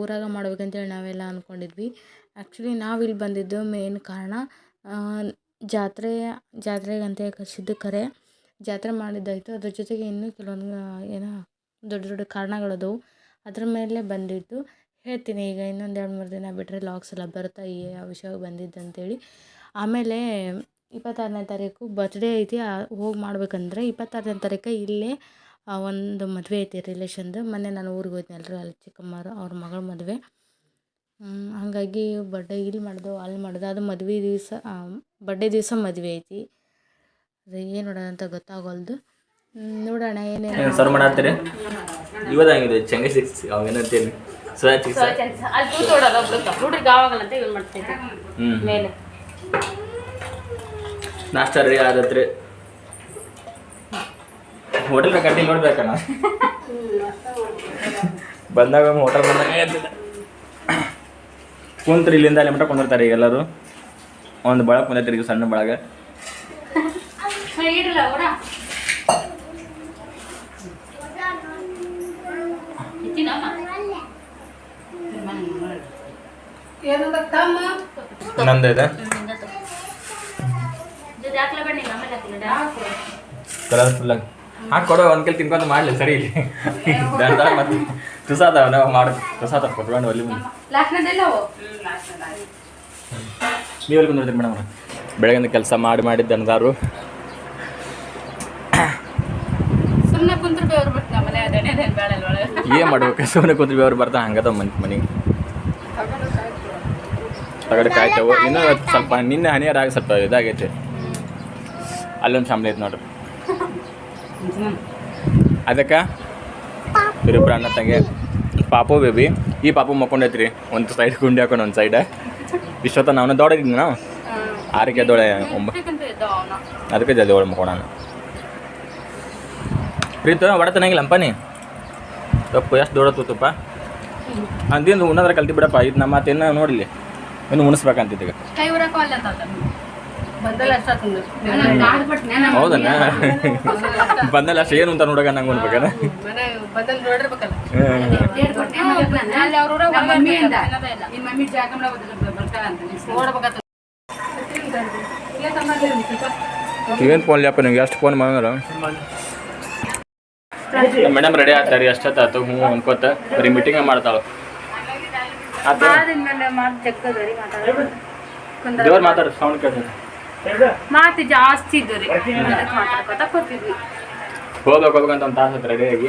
[SPEAKER 3] ಊರಾಗ ಮಾಡ್ಬೇಕಂತೇಳಿ ನಾವೆಲ್ಲ ಅಂದ್ಕೊಂಡಿದ್ವಿ ಆ್ಯಕ್ಚುಲಿ ನಾವು ಇಲ್ಲಿ ಬಂದಿದ್ದು ಮೇನ್ ಕಾರಣ ಜಾತ್ರೆ, ಜಾತ್ರೆಗಂತ ಕರೆಸಿದ್ದು ಕರೆ. ಜಾತ್ರೆ ಮಾಡಿದ್ದಾಯಿತು. ಅದ್ರ ಜೊತೆಗೆ ಇನ್ನೂ ಕೆಲವೊಂದು ಏನೋ ದೊಡ್ಡ ದೊಡ್ಡ ಕಾರಣಗಳದವು. ಅದ್ರ ಮೇಲೆ ಬಂದಿದ್ದು. ಹೇಳ್ತೀನಿ ಈಗ ಇನ್ನೊಂದು ಎರಡು ಮೂರು ದಿನ ಬಿಟ್ಟರೆ ಲಾಕ್ಸ್ ಎಲ್ಲ ಬರ್ತಾಯಿ ಆ ವಿಷಯವಾಗಿ ಬಂದಿದ್ದು ಅಂತೇಳಿ ಆಮೇಲೆ ಇಪ್ಪತ್ತಾರನೇ ತಾರೀಕು ಬರ್ತ್ಡೇ ಐತಿ. ಹೋಗಿ ಮಾಡ್ಬೇಕಂದ್ರೆ ಇಪ್ಪತ್ತಾರನೇ ತಾರೀಕು ಇಲ್ಲೇ ಒಂದು ಮದುವೆ ಐತಿ ರಿಲೇಷನ್ದು ಮೊನ್ನೆ ನಾನು ಊರಿಗೆ ಹೋದ್ನಲ್ರಿ ಅಲ್ಲಿ ಚಿಕ್ಕಮ್ಮರು ಅವ್ರ ಮಗಳ ಮದುವೆ. ಹಾಗಾಗಿ ಬಡ್ಡೆ ಇಲ್ಲಿ ಮಾಡ್ದು ಅಲ್ಲಿ ಮಾಡ್ದೆ ಅದು ಮದುವೆ ದಿವಸ ಬಡ್ಡೆ ದಿವಸ ಮದುವೆ ಐತಿ. ಅದು ಏನು ನೋಡೋಣ ಅಂತ ಗೊತ್ತಾಗೋಲ್ದು. ನೋಡೋಣ ಏನೇನು
[SPEAKER 2] ಸರ್ ಮಾಡತ್ತೀರಿ? ಇವತ್ತಾಗಿದೆ ಚಂಗೆ ಸಿಕ್ಸ್ ಅವೇನಂತೇಳಿ ಸೋಯಾ ಚಿಕ್ಸ್
[SPEAKER 3] ಅಲ್ಲಿ ಕೂತೋಡೋದು ಒಬ್ರು ಹುಡ್ರಿಗೆ ಆವಾಗಲ್ಲ ಅಂತ ಇವ್ನು ಮಾಡ್ತಿದ್ದೆ
[SPEAKER 2] ಹ್ಞೂ
[SPEAKER 3] ಮೇಲೆ.
[SPEAKER 2] ನಾಷ್ಟ ರೀ ಆದತ್ರಿ. ಹೋಟೆಲ್ ಕಟ್ಟಿ ನೋಡ್ಬೇಕಣ್ಣ. ಬಂದಾಗ ಹೋಟೆಲ್ ಬಂದಾಗ. ಕುಂತ್ರಿ ಇಲ್ಲಿಂದ ಅಲ್ಲಿ ಮಟ್ಟ ಕುಂದಿರ್ತಾರೆ ಈಗ ಎಲ್ಲರೂ. ಒಂದು ಬಳಗ ಕುಂದೈತ್ರಿ ಈಗ ಸಣ್ಣ ಬಳಗ.
[SPEAKER 3] ನಂದೈತೆ ಅವರ
[SPEAKER 2] ನಂದು ಇದೆ ಕಲರ್ಫುಲ್ ಆಗಿ. ಹಾಕಿ ಕೊಡೋ ಒಂದ್ ಕೆಲ್ ತಿನ್ಕೊಂಡು ಮಾಡಲಿ ಸರಿ ಇಲ್ಲಿ. ಮತ್ತೆ ಅದಾವ ನಾವು ಮಾಡು ತುಸಾದ ಕೊಟ್ಕೊಂಡು ಅಲ್ಲಿ ಮುಂದೆ
[SPEAKER 3] ಲಾಸ್ಟ್ನದೆಲ್ಲ ಅವು
[SPEAKER 2] ನೀವು ಎಲ್ಲಿ ಕುಂದಿರ್ತೀರಿ ಮೇಡಮ್? ಬೆಳಗಿಂದ ಕೆಲಸ ಮಾಡಿ
[SPEAKER 3] ಮಾಡಿ ದನದಾರು
[SPEAKER 2] ಏನ್ ಮಾಡ್ಬೇಕು? ಸುಮ್ಮನೆ ಕುಂತ್ರಿ ಅವ್ರು ಬರ್ತಾ ಹಂಗದ ಮನೆ ಮನೆಗೆ ತಗಡೆ ಕಾಯ್ತವ. ಇನ್ನೂ ಸ್ವಲ್ಪ ನಿನ್ನೆ ಹನಿಯರಾಗಿ ಸ್ವಲ್ಪ ಇದಾಗೈತೆ. ಅಲ್ಲೊಂದು ಫ್ಯಾಮ್ಲಿ ಐತೆ ನೋಡ್ರಿ. ಅದಕ್ಕೆ? ಇರಿಬ್ರು ಅಣ್ಣ ತಂಗಿ. ಪಾಪು ಬೇಬಿ ಈ ಪಾಪು ಮಕ್ಕೊಂಡೈತ್ರಿ. ಒಂದು ಸೈಡ್ ಗುಂಡಿ ಹಾಕೊಂಡು ಒಂದು ಸೈಡ ವಿಶ್ವತ ನಾವು ದೊಡ್ಡದಿದ್ದೀನಿ ನಾವು ಆರಕ್ಕೆ ದೊಡ್ಡ ಒಂಬ ಅದಕ್ಕೆ ಜಲ್ದಿ ಒಳ ಮಕ್ಕೋಣ ಪ್ರೀತ ಒಡ ತಿನ್ನಂಗಿಲ್ಲಪ್ಪ ನೀ? ತಪ್ಪು, ಎಷ್ಟು ದೊಡ್ಡತುಪ್ಪ ಅಂದಿಂದ ಉಣ್ಣದ್ರೆ ಕಲ್ತಿ ಬಿಡಪ್ಪ ಇದು ನಮ್ಮ ಮಾತೇನ ನೋಡಿಲಿ ಇನ್ನು ಉಣಿಸ್ಬೇಕಂತಿತ್ತು ಹೌದಣ್ಣ? ಬಂದಲ್ಲ. ಅಷ್ಟು ಏನು ಅಂತ ನೋಡಕ ನಂಗೆ
[SPEAKER 3] ನೋಡ್ಬೇಕಂತ.
[SPEAKER 2] ಏನು ಫೋನ್ ಲ್ಯಾಪ ನಿಮ್ಗೆ ಎಷ್ಟು ಫೋನ್ ಮಾಡ ಮೇಡಮ್ ರೆಡಿ ಆಗ್ತಾರೆ ಎಷ್ಟೊತ್ತಾಯ್ತು? ಹ್ಞೂ ಅನ್ಕೋತ. ಬರೀ ಮೀಟಿಂಗ್ ಮಾಡ್ತಾಳು. ದೇವ್ರು ಮಾತಾಡ ಸೌಂಡ್ ಕೇಳ್ತದೆ
[SPEAKER 3] ಮಾತು ಜಾಸ್ತಿ ಇದ್ದು ರೀ ಅದಕ್ಕೆ ಮಾತಾಡ್ಕೊತ ಕೂತಿದ್ವಿ
[SPEAKER 2] ಹೋಗ್ಬೇಕು ಹೋಗ್ಬೇಕಂತ ಒಂದು ತಾಸು ರೆಡಿಯಾಗಿ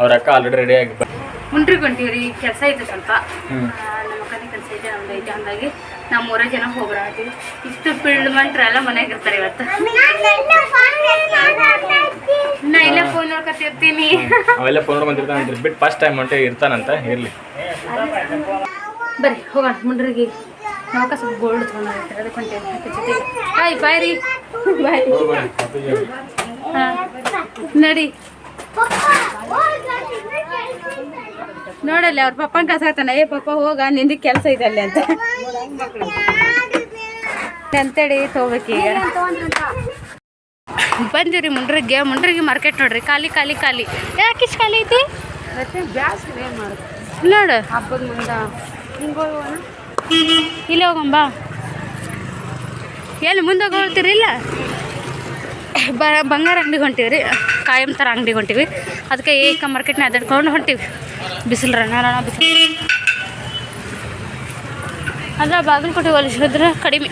[SPEAKER 2] ಅವ್ರ ಅಕ್ಕ ಆಲ್ರೆಡಿ ರೆಡಿಯಾಗಿ
[SPEAKER 3] ಮುಂಡ್ರಿಗೆ ಹೊಂಟೀವ್ರಿ ಕೆಲಸ ಐತೆ ಸ್ವಲ್ಪ. ನಮ್ಮ ಅಕ್ಕನಿಗೆ ಕೆಲಸ ಐತೆ ನಮ್ದು ಐತೆ ಹಂಗಾಗಿ ನಾವು ಮೂರೇ ಜನ ಹೋಗ್ರಾತೀವಿ ಇಷ್ಟು ಫೀಲ್ಡ್ ಮಂಟ್ರ ಎಲ್ಲ ಮನ್ಯಾಗ ಇರ್ತಾರೆ ಇವತ್ತು. ನಾ ಇಲ್ಲೇ ಫೋನ್ ನೋಡ್ಕೊತಿರ್ತೀನಿ.
[SPEAKER 2] ಅವೆಲ್ಲ ಫೋನ್ ನೋಡ್ಕೊಂತಿರ್ತಾನೆ ಬಿಟ್ಟು ಫಸ್ಟ್ ಟೈಮ್ ಹೊಂಟೆ ಇರ್ತಾನಂತ ಇರಲಿ
[SPEAKER 3] ಬರ್ರಿ ಹೋಗೋಣ ಮುಂಡ್ರಿಗೆ. ನಮಕ ಸ್ವಲ್ಪ ಗೋಲ್ಡ್ ಅದಕ್ಕೆ ಹಾಯ್ ಬಾಯ್ ರೀ. ಬಾಯ್ ಹಾಂ. ನಡಿ. ನೋಡಲ್ಲ ಅವ್ರ ಪಪ್ಪನ ಕಸಾತಾನ ಏ ಪಪ್ಪ ಹೋಗ ನಿಂದ ಕೆಲಸ ಇದೆ ಅಲ್ಲಿ ಅಂತ. ಅಂತೇಳಿ ತೊಗೋಬೇಕೀಗ ಬಂದಿವ್ರಿ ಮುಂಡ್ರಿಗೆ. ಮುಂಡ್ರಿಗೆ ಮಾರ್ಕೆಟ್ ನೋಡ್ರಿ. ಖಾಲಿ ಖಾಲಿ ಖಾಲಿ. ಯಾಕೆ ಇಷ್ಟು ಖಾಲಿ ಐತಿ? ನೋಡು.
[SPEAKER 1] ಹಬ್ಬದ ಮುಂದೆ
[SPEAKER 3] ಇಲ್ಲಿ ಹೋಗಂಬ ಎಲ್ಲಿ ಮುಂದೆ ಹೋಗ್ತೀರಿ ಇಲ್ಲ? ಬ ಬಂಗಾರ ಅಂಗಡಿಗೆ ಹೊಂಟೀವಿ ರೀ. ಕಾಯಂ ಥರ ಅಂಗಡಿಗೆ ಹೊಂಟೀವಿ. ಅದಕ್ಕೆ ಏಕ ಮಾರ್ಕೆಟ್ನ ಅದಾಡ್ಕೊಂಡು ಹೊಂಟೀವಿ. ಬಿಸಿಲು ರಣ ರಣ ಬಿಸಿಲು. ಅಂದ್ರೆ ಬಾಗಲಕೋಟೆ ಹೊಲಿಸಿದ್ರೆ ಕಡಿಮೆ.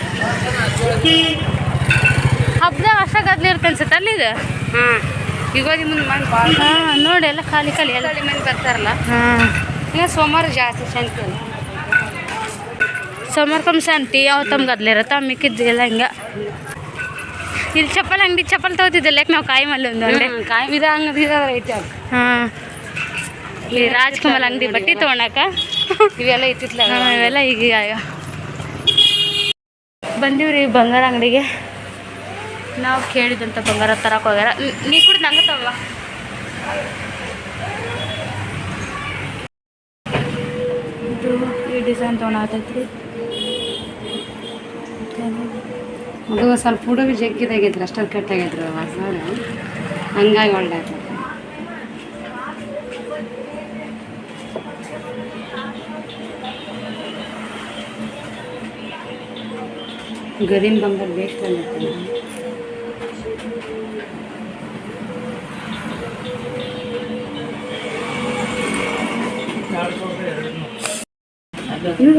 [SPEAKER 3] ಹಬ್ಬದಾಗ ಅಷ್ಟ ಗದ್ಲಿ ಇರುತ್ತೆ ಅನ್ಸುತ್ತೆ ಅಲ್ಲಿ ಇದು?
[SPEAKER 1] ಹಾಂ ಯುಗಾದಿ ಮುಂದೆ ಮಾಡಿ ಭಾಳ
[SPEAKER 3] ಹಾಂ ನೋಡಿ ಎಲ್ಲ ಖಾಲಿ ಖಾಲಿ ಎಲ್ಲ.
[SPEAKER 1] ಮಂದಿ ಬರ್ತಾರಲ್ಲ.
[SPEAKER 3] ಹಾಂ.
[SPEAKER 1] ಇಲ್ಲ ಸೋಮವಾರ ಜಾಸ್ತಿ ಸಂಖ್ಯೆ
[SPEAKER 3] ಸೋಮವಾರಕೊಮ್ಮ ಸಂತಿ ಯಾವತ್ತೊಮ್ಮೆ ಗದ್ಲಿರತ್ತ ಮಿಕ್ಕಿದ್ದು ಎಲ್ಲ ಹಿಂಗೆ. ಇಲ್ಲಿ ಚಪ್ಪಲ್ ಅಂಗಡಿ ಚಪ್ಪಲ್ ತಗೋತಿದ್ದಿಲ್ಲ ಯಾಕೆ ನಾವು ಕಾಯಿ ಮಲ್ಲಿ ಒಂದು ಅಂಗಡಿ
[SPEAKER 1] ಕಾಯಿ ವಿಧ ಅಂಗಡಿ ಐತೆ
[SPEAKER 3] ಹಾಂ. ಇಲ್ಲಿ ರಾಜ್ಕಮಲ್ ಅಂಗಡಿ ಬಟ್ಟೆ ತೊಗೊಳಕ
[SPEAKER 1] ಇವೆಲ್ಲ ಇತ್ತಿತ್ತಲ್ಲ
[SPEAKER 3] ಇವೆಲ್ಲ ಈಗ ಬಂದೀವ್ರಿ ಬಂಗಾರ ಅಂಗಡಿಗೆ. ನಾವು ಕೇಳಿದಂಥ ಬಂಗಾರ ತರಕ್ಕೆ ಹೋಗ್ಯಾರ. ನೀ ಕೂಡ ನಂಗೆ ತವ ಇದು ಈ ಡಿಸೈನ್ ತೊಗೊಳತೈತ್ರಿ
[SPEAKER 1] ಅದು ಸ್ವಲ್ಪ ಹುಡುಗ ಜಗ್ಗಿದಾಗಿದ್ರು ಅಷ್ಟೊಂದು ಕಟ್ಟಾಗೈತ್ರಿ ಹೊಸ ಹಂಗಾಗಿ ಒಳ್ಳೆ ಗರಿನ್ ಬಂಗಾರ ಬೇಕು ಬಂದೈತಿ ಇನ್ನೂ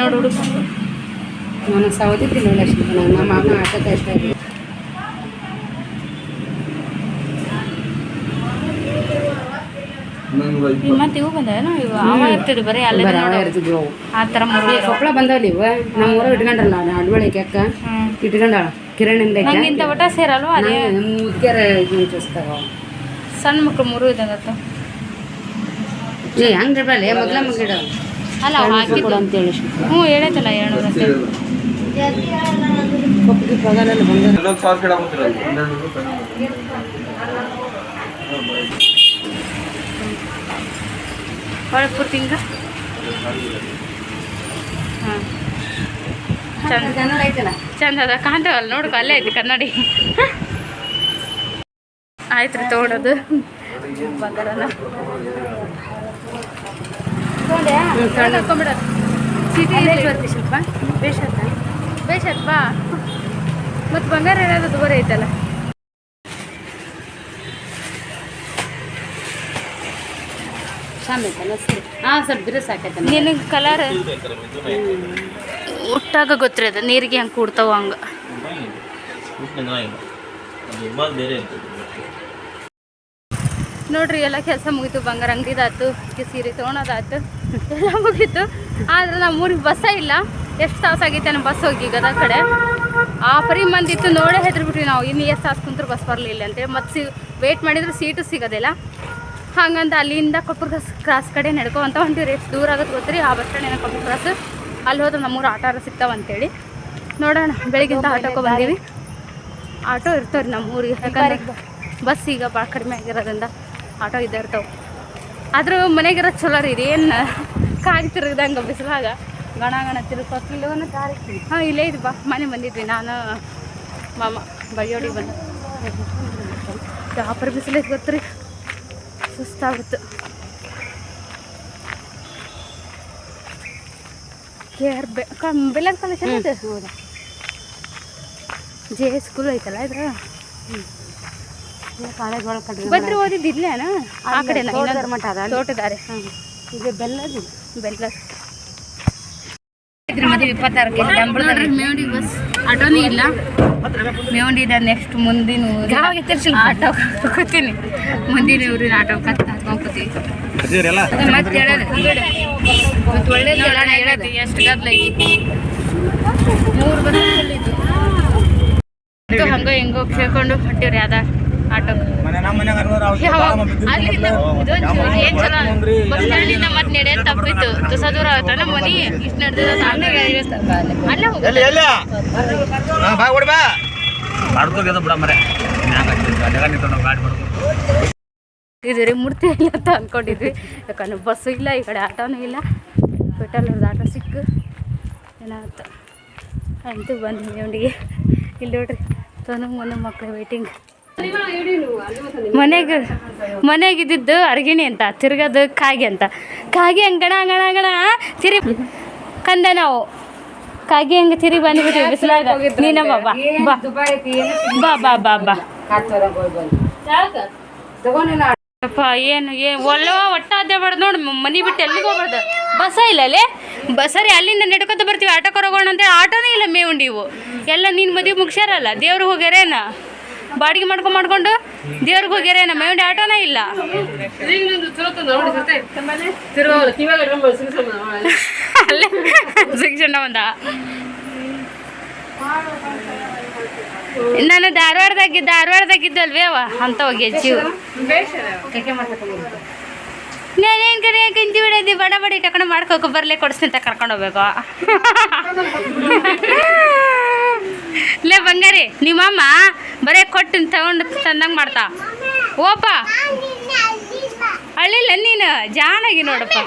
[SPEAKER 3] ನೋಡು ಹುಡುಗ.
[SPEAKER 1] ನಾನು ಸೌದಿದ್ದಿಲ್ಲ ನೋಡಿ ನಾನು ನಮ್ಮ ಮಾಮ ಆಟಕ್ಕೆ ಅಷ್ಟೇ
[SPEAKER 3] ಮತ್ತೆ ಇವು ಬಂದವೇನೋ ಇವು ಅವ ಇರ್ತಿದ್ವು ಬರೀ ಅಲ್ಲೇ
[SPEAKER 1] ಇರ್ತಿದ್ವು ಅವು.
[SPEAKER 3] ಆ ಥರ ಮೂರು
[SPEAKER 1] ಕೊಪ್ಪಳ ಬಂದವಲ್ಲ ಇವ. ನಮ್ಮ ಊರಾಗ ಇಟ್ಕೊಂಡ್ರಲ್ಲ ಅಡ್ವಳಿಕೆ ಅಕ್ಕ. ಇಟ್ಕೊಂಡಾಳ ಕಿರಣಿಂದ
[SPEAKER 3] ಇಂಥ ಒಟ್ಟ ಸೇರಲ್ವ ಅದೇ
[SPEAKER 1] ಚೂಸ್ತಾವ.
[SPEAKER 3] ಸಣ್ಣ ಮಕ್ಳು ಮೂರು ಇದ್ದಂಗತ್ತ.
[SPEAKER 1] ಏ ಹಂಗೆ ಮೊದ್ಲ ಮಗಿಡ
[SPEAKER 3] ಅಲ್ಲ ಅವ್ ಹಾಕಿದ್ದು.
[SPEAKER 1] ಅಂತೇಳಿ
[SPEAKER 3] ಹ್ಞೂ ಹೇಳೈತಲ್ಲ ಏಳ್ನೂರು ಒಳಗೆ ಪೂರ್ತಿ ಹಿಂಗ ಹಾಂ ಚಂದ ಚಂದ ಅದ ಕಾಣ್ತಾವಲ್ಲ ನೋಡ್ಕೊ ಅಲ್ಲೇ ಐತಿ ಕನ್ನಡಿ ಆಯ್ತು ರೀ ತೊಗೊಳೋದು ಚೀಟಿ
[SPEAKER 1] ಬರ್ತಿ ಸ್ವಲ್ಪ. ಬೇಷತ್ತ
[SPEAKER 3] ಬೇಷತ್ ಬಾ. ಮತ್ತು ಬಂಗಾರ ಏನಾದ್ರು ದುಬಾರಿ ಐತಲ್ಲ.
[SPEAKER 1] ಹಾಂ ಸ್ವಲ್ಪ
[SPEAKER 3] ನಿನಗೆ ಕಲರ್ ಒಟ್ಟಾಗ ಗೊತ್ತಿರ ಅದು. ನೀರಿಗೆ ಹಂಗೆ ಕೂಡ್ತಾವ ಹಂಗೆ. ನೋಡ್ರಿ ಎಲ್ಲ ಕೆಲಸ ಮುಗೀತು. ಬಂಗಾರ ಅಂಗಡಿದಾತು ಸೀರೆ ತೊಗೊಳೋದಾತು ಎಲ್ಲ ಮುಗೀತು. ಆದ್ರೆ ನಮ್ಮ ಊರಿಗೆ ಬಸ್ಸ ಇಲ್ಲ. ಎಷ್ಟು ತಾಸು ಆಗೈತೆ ನಮ್ಮ ಬಸ್ ಹೋಗಿ ಗದಗ ಕಡೆ? ಆ ಪರಿ ಮಂದಿತ್ತು ನೋಡೇ ಹೆದ್ರಿಬಿಟ್ವಿ ನಾವು ಇನ್ನು ಎಷ್ಟು ತಾಸು ಕುಂತ್ರು ಬಸ್ ಬರಲಿಲ್ಲ ಅಂತೇಳಿ ಮತ್ತೆ ಸಿ ವೇಟ್ ಮಾಡಿದ್ರೆ ಸೀಟು ಸಿಗೋದಿಲ್ಲ. ಹಾಗಂತ ಅಲ್ಲಿಂದ ಕೊಪ್ಪರ್ ಕ್ರಾಸ್ ಕ್ರಾಸ್ ಕಡೆ ನಡ್ಕೊಂತ ಹೊಂಟಿವ್ರಿ ಎಷ್ಟು ದೂರ ಆಗುತ್ತೆ ಗೊತ್ತ್ರಿ? ಆ ಬಸ್ ಸ್ಟ್ಯಾಂಡ್ ಏನೋ ಕೊಪ್ಪರ್ ಕ್ರಾಸ್ ಅಲ್ಲಿ ಹೋದ್ರೆ ನಮ್ಮೂರು ಆಟೋ ಸಿಗ್ತಾವ ಅಂತೇಳಿ. ನೋಡೋಣ ಬೆಳಿಗ್ಗಿಂತ ಆಟೋಕ್ಕೆ ಬಂದೀವಿ. ಆಟೋ ಇರ್ತಾವ್ರಿ ನಮ್ಮ ಊರಿಗೆ ಯಾಕಂದ್ರೆ ಬಸ್ ಈಗ ಭಾಳ ಕಡಿಮೆ ಆಗಿರೋದ್ರಿಂದ ಆಟೋ ಇದ್ದೇ ಇರ್ತಾವೆ. ಆದರೂ ಮನೆಗಿರೋದು ಚಲೋ ರೀ ಇದೇನು ಕಾಗಿ ತಿರುಗ್ದಂಗೆ ಬಿಸಿಲಾಗ. ಗಣ ಗಣ ತಿರುಗ್ಕೊತ್ತಿಲ್ಲವನ್ನ ಹಾಂ ಇಲ್ಲೇ ಇದು ಬಾ. ಮನೆ ಬಂದಿದ್ವಿ. ನಾನು ಮಾಮ ಬೈಯೋಡಿ ಬಂದು. ಟಾಪರ್ ಬಿಸಿಲೈತೆ ಗೊತ್ತ್ರಿ? ಸುಸ್ತಾಗುತ್ತೆ. ಕೇರ್ ಬೆ ಬೆಲ್ಲ ಕಾಲೇಜ್ ಹೌದಾ ಜೆ ಸ್ಕೂಲ್ ಐತಲ್ಲ ಇದ್ರ?
[SPEAKER 1] ಕಾಲೇಜ್ ಒಳಗೆ
[SPEAKER 3] ಬಂದ್ರೆ ಓದಿದ್ದು ಇಲ್ಲೇನಾ ಆ ಕಡೆ. ತೋಟದಾರೆ.
[SPEAKER 1] ಇದು ಬೆಲ್ಲದು?
[SPEAKER 3] ಬೆಲ್ಲ ಐತ್ರಿ ಮದುವೆ ಇಪ್ಪತ್ತಾರಕ್ಕೆ ಬಸ್ ಆಟೋನೇ ಇಲ್ಲ. ಮೇವಂಡಿ ಇದೆ ನೆಕ್ಸ್ಟ್ ಮುಂದಿನ ಆಟೋ ಕೂತೀನಿ ಮುಂದಿನ ಊರಿನ ಆಟೋ ಕತ್ ಹಂಗ ಮತ್ತೆ ಹೇಳೋದು. ಮತ್ತೆ ಒಳ್ಳೇದು ಹೇಳೋಣ ಹೇಳೋದು. ಎಷ್ಟು ಗದ್ದಲ ಐತಿ ಮೂರು ಬಸ್ ಇದು. ಹಂಗೋ ಹೆಂಗೋ ಕೇಳ್ಕೊಂಡು ಹೊಟ್ಟಿವ್ರಿ ಅದ. ಬಸ್ ಸ್ಟ್ಯಾಂಡಿಂದ ಮತ್ತೆ ನಡೆಯೋದು ತಪ್ಪಿತ್ತು ತುಸ ದೂರ ಮನಿ ಇಷ್ಟು ನಡೆದ ಅಲ್ಲೇ ಹೋಗಿ. ಇದು ರೀ ಮೂರ್ತಿ ಇಲ್ಲ ಅಂತ ಅಂದ್ಕೊಂಡಿದ್ವಿ ಯಾಕಂದ್ರೆ ಬಸ್ಸು ಇಲ್ಲ ಈ ಕಡೆ ಆಟೋನೂ ಇಲ್ಲ. ಪೆಟ್ರೋಲ್ ಅವ್ರದ್ದು ಆಟೋ ಸಿಕ್ಕು. ಏನಾಗುತ್ತೆ? ಅಂತೂ ಬಂದ್ವಿ ಮೇವಂಡಿಗೆ ಇಲ್ಲಿ ನೋಡ್ರಿ ತನು ಮೊನ್ನೆ ಮಕ್ಕಳು ವೇಟಿಂಗ್ ಮನೆಗೆ ಮನೆಗೆ ಇದ್ದಿದ್ದು ಅರ್ಗಿಣಿ ಅಂತ, ತಿರ್ಗದು ಕಾಗೆ ಅಂತ. ಕಾಗೆ ಹಂಗೆ ಗಣ ಗಣ ತಿರಿ ಕಂದ ನಾವು. ಕಾಗೆ ಹಂಗೆ ತಿರಿ ಬಂದ್ಬಿಟ್ಟಿವಿ ಬಿಸಿಲಾಗ. ನೀನ ಬಾ ಬಾ ಬಾ. ಬಾ ಬಾ ಬಾ ಅಪ್ಪ ಏನು, ಏ, ಒಲ್ಲೋ, ಒಟ್ಟ ಅದೇ ಬಾರ್ದು ನೋಡಿ ಮನೆ ಬಿಟ್ಟು ಎಲ್ಲಿಗೆ ಹೋಗ್ಬಾರ್ದು? ಬಸ ಇಲ್ಲ ಅಲ್ಲೇ? ಬಸ್ಸರಿ ಅಲ್ಲಿಂದ ನಡ್ಕೊತ ಬರ್ತೀವಿ. ಆಟೋ ಕರೋಗೋಣ ಅಂದ್ರೆ ಆಟೋನೇ ಇಲ್ಲ ಮೇವು ನೀವು. ಎಲ್ಲ ನಿನ್ನ ಮದುವೆ ಮುಗ್ಸ್ಯಾರಲ್ಲ? ದೇವ್ರಿಗೆ ಹೋಗ್ಯಾರೇನ? ಬಾಡಿಗೆ ಮಾಡ್ಕೊಂಡು ಮಾಡ್ಕೊಂಡು ದೇವ್ರಿಗೆ ನಮ್ಮ ಮೈಂಡ್ ಆಟೋನ ಇಲ್ಲ. ಅಲ್ಲೇ ಬಂದ ನಾನು ಧಾರವಾಡದಾಗ ಧಾರವಾಡದಾಗಿದ್ದಲ್ವೇ ಅವ? ಅಂತ ಹೋಗಿ ಜೀವ ನಾನೇನು ಕರೆ ಕಂಜಿ ಬಿಡೋದಿ, ಬಡ ಬಡಿ ಕರ್ಕೊಂಡು ಮಾಡ್ಕೋಕೆ ಬರಲೇ, ಕೊಡಿಸ್ತೀನಿ ಅಂತ ಕರ್ಕೊಂಡು ಹೋಗ್ಬೇಕು. ಬಂಗಾರಿ ನಿಮ್ಮಮ್ಮ ಬರೇ ಕೊಟ್ಟು ತಗೊಂಡು ತಂದಂಗೆ ಮಾಡ್ತಾ. ಓಪ. ಅಳ್ಳಿಲ್ಲ ನೀನು ಜಾನಾಗಿ ನೋಡಪ್ಪ.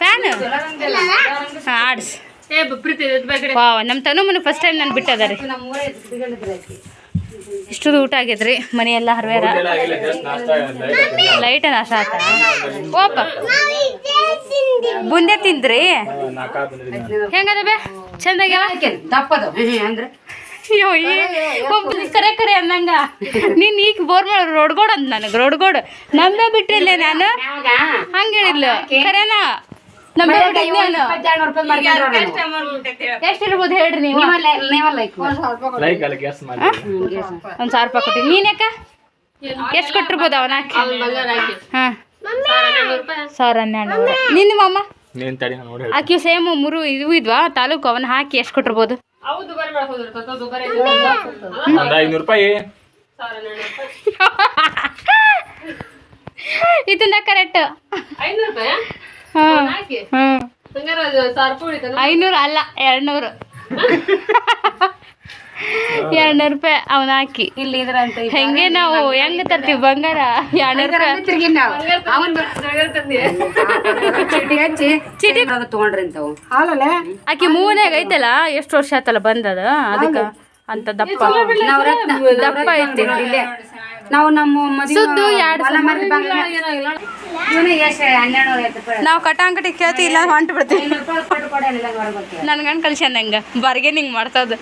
[SPEAKER 3] ಫ್ಯಾನ್ ಹಾಂ ಆಡ್ಸ್. ವಾವ್ ನಮ್ಮ ತನು ಮನೆ ಫಸ್ಟ್ ಟೈಮ್ ನಾನು ಬಿಟ್ಟದ ರೀ ಇಷ್ಟು ಊಟ ಆಗೈತ್ರಿ ಮನೆಯೆಲ್ಲ ಹರ್ವೇರ. ಲೈಟ್ ನಾಶ ಆತ ಓಪ. ಬುಂದೆ ತಿಂದ್ರಿ? ಹೆಂಗದ ಬೇ? ಚಂದಾಗ್ಯಾವ ಅಯ್ಯೋ ಅಂದ್ರೆ ಕರೆ ಕರೆ ಅಂದಂಗ ನೀನ್ ಈಗ ಬೋರ್ ಮಾಡ ರೋಡ್ಗೋಡ್ ಅಂತ ನನಗೆ ರೋಡ್ಗೋಡ್. ನಂಬೆ ಬಿಟ್ಟಿಲ್ಲ ನಾನು. ಹಂಗ ಹೇಳಿದ್ಲು ಕರೆನಾ? ನಂಬೆ ಹೇಳ್ರಿ ನೀವು? ಒಂದ್ ಸಾವಿರ ರೂಪಾಯಿ ಕೊಟ್ಟಿ ನೀನ್ ಯಾಕ? ಎಷ್ಟು ಕೊಟ್ಟಿರ್ಬೋದು ಅವನ ಹಾಂ. ಸಾವಿರ ಹನ್ನೆರಡು ನೂರು. ನಿನ್ನ ಮಾಮ?
[SPEAKER 2] ನೀನ್ ತಡಿ ನೋಡಿ
[SPEAKER 3] ಆಕಿ ಸೇಮ್ ಮೂರು ಇದು ಇದ್ವಾ? ತಾಲೂಕು ಅವನ್ನ ಹಾಕಿ ಎಷ್ಟು ಕೊಟ್ಟಿರ್ಬೋದು?
[SPEAKER 2] ಒಂದು ಐನೂರು ರೂಪಾಯಿ.
[SPEAKER 3] ಇದನ್ನ ಕರೆಕ್ಟ್ ಐನೂರು ಅಲ್ಲ ಎರಡು ನೂರು ಎರಡು ನೂರು ರೂಪಾಯಿ ಅವನ ಹಾಕಿ. ಇಲ್ಲಿ ಹೆಂಗೆ ನಾವು ಹೆಂಗೆ ತರ್ತೀವಿ ಬಂಗಾರ? ಎರಡು ರೂಪಾಯಿ. ಚೀಟಿ
[SPEAKER 5] ತಗೊಂಡ್ರಿ ಹಾಲಲ್ಲ?
[SPEAKER 3] ಆಕಿ ಮೂವನ್ಯಾಗ ಐತಲ್ಲ ಎಷ್ಟು ವರ್ಷ ಆತಲ್ಲ ಬಂದದ? ಅದಕ್ಕೆ ಅಂತ ದಪ್ಪ. ದಪ್ಪ ಐತಿ
[SPEAKER 5] ನಾವು ನಮ್ಮ
[SPEAKER 3] ಸುದ್ದು ಎರಡು ನಾವು ಕಟಾಂಕಟಿ ಕೇಳ್ತಿ ಇಲ್ಲ ಹೊಂಟು ಬಿಡ್ತೀವಿ. ನನ್ನ ಗಂಡ ಕಳ್ಸ್ಯಾನ ಹಂಗ? ಬಾರ್ಗೇನಿಂಗ್ ಮಾಡ್ತದ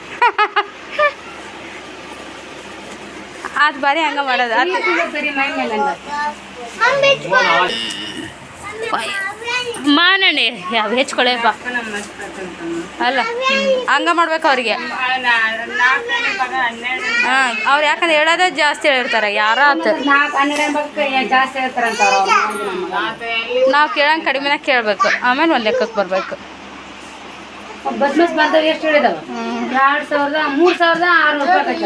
[SPEAKER 3] ಅದು ಬಾರಿ ಹಂಗ ಮಾಡೋದು. ಆತ್
[SPEAKER 5] ಸರಿ ಮೈ ಮೇಲೆ
[SPEAKER 3] ಮಾನಣಿ. ಯಾವ ಹೆಚ್ಕೊಳೆಪ್ಪ ಅಲ್ಲ ಹಂಗ ಮಾಡ್ಬೇಕು ಅವ್ರಿಗೆ. ಹಾಂ ಅವ್ರು ಯಾಕಂದ್ರೆ ಹೇಳೋದೇ ಜಾಸ್ತಿ ಹೇಳಿರ್ತಾರೆ ಯಾರ ಆತು. ನಾವು ಕೇಳಂಗೆ ಕಡಿಮೆನ ಕೇಳಬೇಕು. ಆಮೇಲೆ ಒಂದು ಲೆಕ್ಕಕ್ಕೆ ಬರಬೇಕು.
[SPEAKER 5] ಬಸ್ ಬಂದವ್ ಎಷ್ಟು ಹೇಳಿದವ? ಎರಡು ಸಾವಿರದ ಮೂರು ಸಾವಿರದ ಆರು ರೂಪಾಯಿ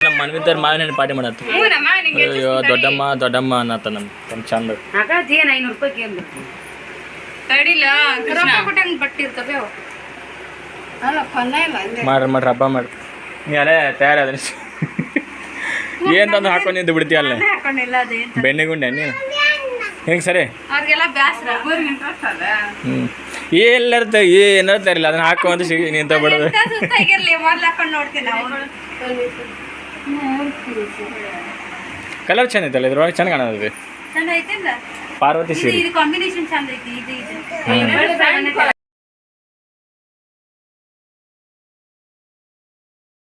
[SPEAKER 2] ನಮ್ಮ ಮನ್ವಿದ್ದರ್ ಮಾವಿನ ಹಣ್ಣು ಪಾರ್ಟಿ ಮಾಡತ್ತ ಅಯ್ಯೋ ದೊಡ್ಡಮ್ಮ ದೊಡ್ಡಮ್ಮ ಅನ್ನತ್ತ ನಮ್ ತಮ್ಮ ಚಂದ
[SPEAKER 5] ಏನು ಐನೂರು ರೂಪಾಯಿ ಕೇಂದ್ರ
[SPEAKER 2] ಮಾಡ್ರಿ ಮಾಡ್ರಿ ಹಬ್ಬ ಮಾಡ್ರಿ. ನೀ ಅಲ್ಲೇ ತಯಾರಾದ್ರೆ. ಏನ್ ತಂದು ಹಾಕೊಂಡು ನಿಂತು ಬಿಡ್ತೀಯಲ್ಲ? ಬೆಣ್ಣೆಗುಂಡೆ ನೀನು? ಹೆಂಗೆ ಸರಿ?
[SPEAKER 3] ಅವ್ರಿಗೆಲ್ಲ ಬ್ಯಾಸ್ರ
[SPEAKER 2] ಹ್ಞೂ ಎಲ್ಲರ ಏನಾರ ತರಿಲ್ಲ ಅದನ್ನ ಹಾಕೊಂಡು ಸಿಗಿ ನಿಂತ ಬಿಡೋದು.
[SPEAKER 3] ಸುತ್ತಾಗಿರ್ಲಿ ಮೊದ್ಲು ಹಾಕೊಂಡು ನೋಡ್ತೀನಿ ನಾವು
[SPEAKER 2] ಕಲರ್ ಚೆಂದ ಐತಲ್ಲ ಇದ್ರೊಳಗೆ
[SPEAKER 3] ಚಂದ ಐತಿಲ್ಲ
[SPEAKER 2] ಪಾರ್ವತಿ ಸೀರೆ.
[SPEAKER 3] ಇದು ಕಾಂಬಿನೇಷನ್ ಚಂದ ಐತಿ ಇದು ಇದು.